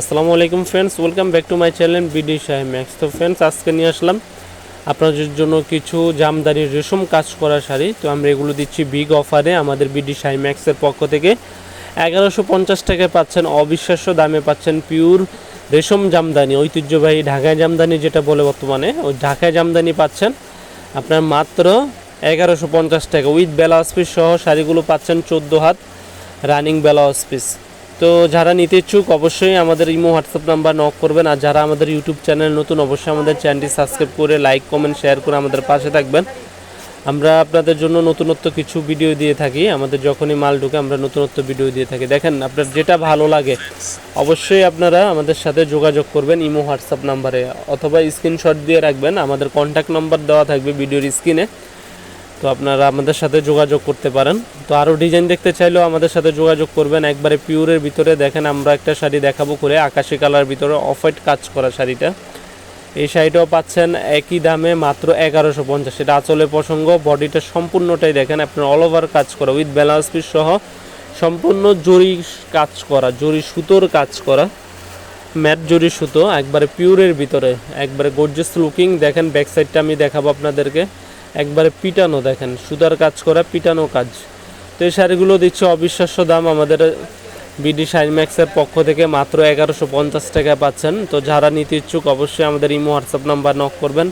আসসালামু আলাইকুম friends welcome back to my channel BD Shah max তো ফ্রেন্ডস আজকে নিয়ে আসলাম আপনাদের জন্য কিছু জামদানি রেশম কাজ করা শাড়ি। তো আমরা এগুলো দিচ্ছি বিগ অফারে আমাদের বিডি শাহ ম্যাক্সের পক্ষ থেকে। এগারোশো পঞ্চাশ টাকায় পাচ্ছেন, অবিশ্বাস্য দামে পাচ্ছেন পিওর রেশম জামদানি, ঐতিহ্যবাহী ঢাকায় জামদানি যেটা বলে বর্তমানে। ওই ঢাকায় জামদানি পাচ্ছেন আপনার মাত্র এগারোশো পঞ্চাশ টাকা। উইথ বেলাউজ পিস সহ শাড়িগুলো পাচ্ছেন চোদ্দ হাত রানিং বেলাউজ পিস। তো যারা নিতে ইচ্ছুক, অবশ্যই আমাদের ইমো হোয়াটসঅ্যাপ নাম্বার নক করবেন। আর যারা আমাদের ইউটিউব চ্যানেল নতুন, অবশ্যই আমাদের চ্যানেলটি সাবস্ক্রাইব করে লাইক কমেন্ট শেয়ার করে আমাদের পাশে থাকবেন। আমরা আপনাদের জন্য নতুনত্ব কিছু ভিডিও দিয়ে থাকি। আমাদের যখনই মাল ঢুকে আমরা নতুনত্ব ভিডিও দিয়ে থাকি। দেখেন, আপনার যেটা ভালো লাগে, অবশ্যই আপনারা আমাদের সাথে যোগাযোগ করবেন ইমো হোয়াটসঅ্যাপ নাম্বারে অথবা স্ক্রিনশট দিয়ে রাখবেন। আমাদের কন্ট্যাক্ট নাম্বার দেওয়া থাকবে ভিডিওর স্ক্রিনে তো আপনারা আমাদের সাথে যোগাযোগ করতে পারেন। তো আরও ডিজাইন দেখতে চাইলেও আমাদের সাথে যোগাযোগ করবেন। একবারে পিওরের ভিতরে দেখেন, আমরা একটা শাড়ি দেখাবো করে আকাশি কালার ভিতরে অফ হোয়াইট কাজ করা শাড়িটা। এই শাড়িটাও পাচ্ছেন একই দামে মাত্র এগারোশো পঞ্চাশ। এটা আঁচলের প্রসঙ্গ, বডিটা সম্পূর্ণটাই দেখেন, আপনার অল ওভার কাজ করা উইথ ব্যালান্স পিস সহ সম্পূর্ণ জরি কাজ করা, জরি সুতোর কাজ করা ম্যাট জরি সুতো, একবারে পিওরের ভিতরে, একবারে গর্জিয়াস লুকিং দেখেন ব্যাক সাইডটা আমি দেখাবো আপনাদেরকে। একবারে পিটানো, দেখেন, সুতার কাজ করা পিটানো কাজ। তো এই শাড়িগুলো দিচ্ছে অবিশ্বাস্য দাম, আমাদের বিডি শাইনম্যাক্সের পক্ষ থেকে মাত্র এগারোশো পঞ্চাশ টাকায় পাচ্ছেন। তো যারা নিতে ইচ্ছুক, অবশ্যই আমাদের ইমো হোয়াটসঅ্যাপ নাম্বার নক করবেন।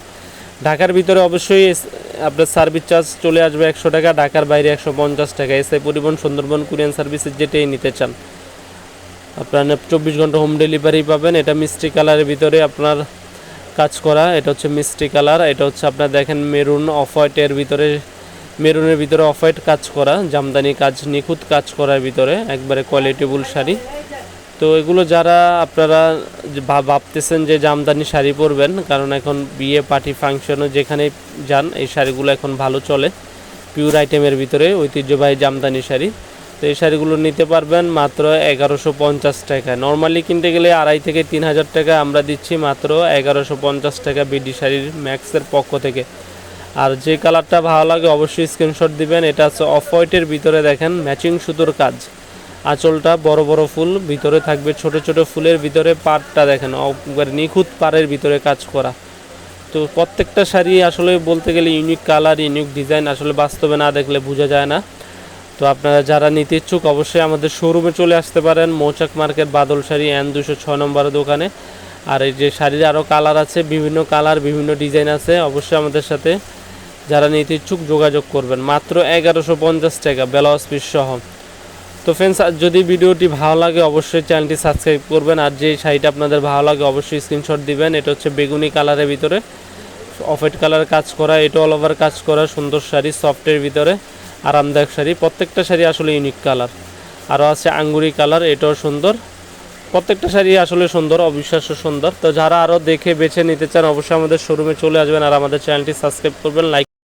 ঢাকার ভিতরে অবশ্যই আপনার সার্ভিস চার্জ চলে আসবে একশো টাকা, ঢাকার বাইরে একশো পঞ্চাশ টাকা। এসআই পরিবহন সুন্দরবন কুরিয়ান সার্ভিসের যেটাই নিতে চান। আপনার চব্বিশ ঘণ্টা হোম ডেলিভারি পাবেন। এটা মিষ্টি কালারের ভিতরে আপনার কাজ করা, এটা হচ্ছে মিষ্টি কালার, এটা হচ্ছে আপনার দেখেন মেরুন অফ হোয়াইটের ভিতরে, মেরুনের ভিতরে অফ হোয়াইট কাজ করা, জামদানি কাজ, নিখুঁত কাজ করার ভিতরে, একবারে কোয়ালিটিবুল শাড়ি। তো এগুলো যারা আপনারা ভাবতেছেন যে জামদানি শাড়ি পরবেন, কারণ এখন বিয়ে পার্টি ফাংশনও যেখানে যান, এই শাড়িগুলো এখন ভালো চলে পিওর আইটেমের ভিতরে ঐতিহ্যবাহী জামদানি শাড়ি। এই শাড়িগুলো নিতে পারবেন মাত্র এগারোশো পঞ্চাশ টাকা। নর্মালি কিনতে গেলে আড়াই থেকে তিন হাজার টাকা আমরা দিচ্ছি মাত্র এগারোশো পঞ্চাশ টাকা বিডি শাড়ির ম্যাক্সের পক্ষ থেকে। আর যে কালারটা ভালো লাগে অবশ্যই স্ক্রিনশট দিবেন। এটা হচ্ছে অফ হোয়াইটের ভিতরে দেখেন ম্যাচিং সুতোর কাজ। আঁচলটা বড় বড় ফুল, ভিতরে থাকবে ছোট ছোট ফুলের ভিতরে পাড়টা দেখেন একবার নিখুঁত পাড়ের ভিতরে কাজ করা। তো প্রত্যেকটা শাড়ি আসলে বলতে গেলে ইউনিক কালার ইউনিক ডিজাইন আসলে বাস্তবে না দেখলে বোঝা যায় না। তো আপনারা যারা নিতে ইচ্ছুক অবশ্যই আমাদের শোরুমে চলে আসতে পারেন। মৌচাক মার্কেট, বাদল শাড়ি এন দুশো ছয় নম্বর দোকানে। আর এই যে শাড়ির আরও কালার আছে, বিভিন্ন কালার বিভিন্ন ডিজাইন আছে, অবশ্যই আমাদের সাথে যারা নিতে ইচ্ছুক যোগাযোগ করবেন। মাত্র এগারোশো পঞ্চাশ টাকা, ব্লাউজ পিস সহ। তো ফ্রেন্ডস যদি ভিডিওটি ভালো লাগে, অবশ্যই চ্যানেলটি সাবস্ক্রাইব করবেন। আর যে শাড়িটা আপনাদের ভালো লাগে, অবশ্যই স্ক্রিনশট দিবেন। এটা হচ্ছে বেগুনি কালারের ভিতরে। অফ হোয়াইট কালার কাজ করা, এটা অল ওভার কাজ করা, সুন্দর শাড়ি সফটের ভিতরে। আরামদায়ক শাড়ি। প্রত্যেকটা শাড়ি আসলে ইউনিক কালার আরও আছে আঙ্গুরি কালার এটাও সুন্দর। প্রত্যেকটা শাড়ি আসলে সুন্দর, অবিশ্বাস্য সুন্দর। তো যারা আরও দেখে, বেছে নিতে চান, অবশ্যই আমাদের শোরুমে চলে আসবেন আর আমাদের চ্যানেলটি সাবস্ক্রাইব করবেন লাইক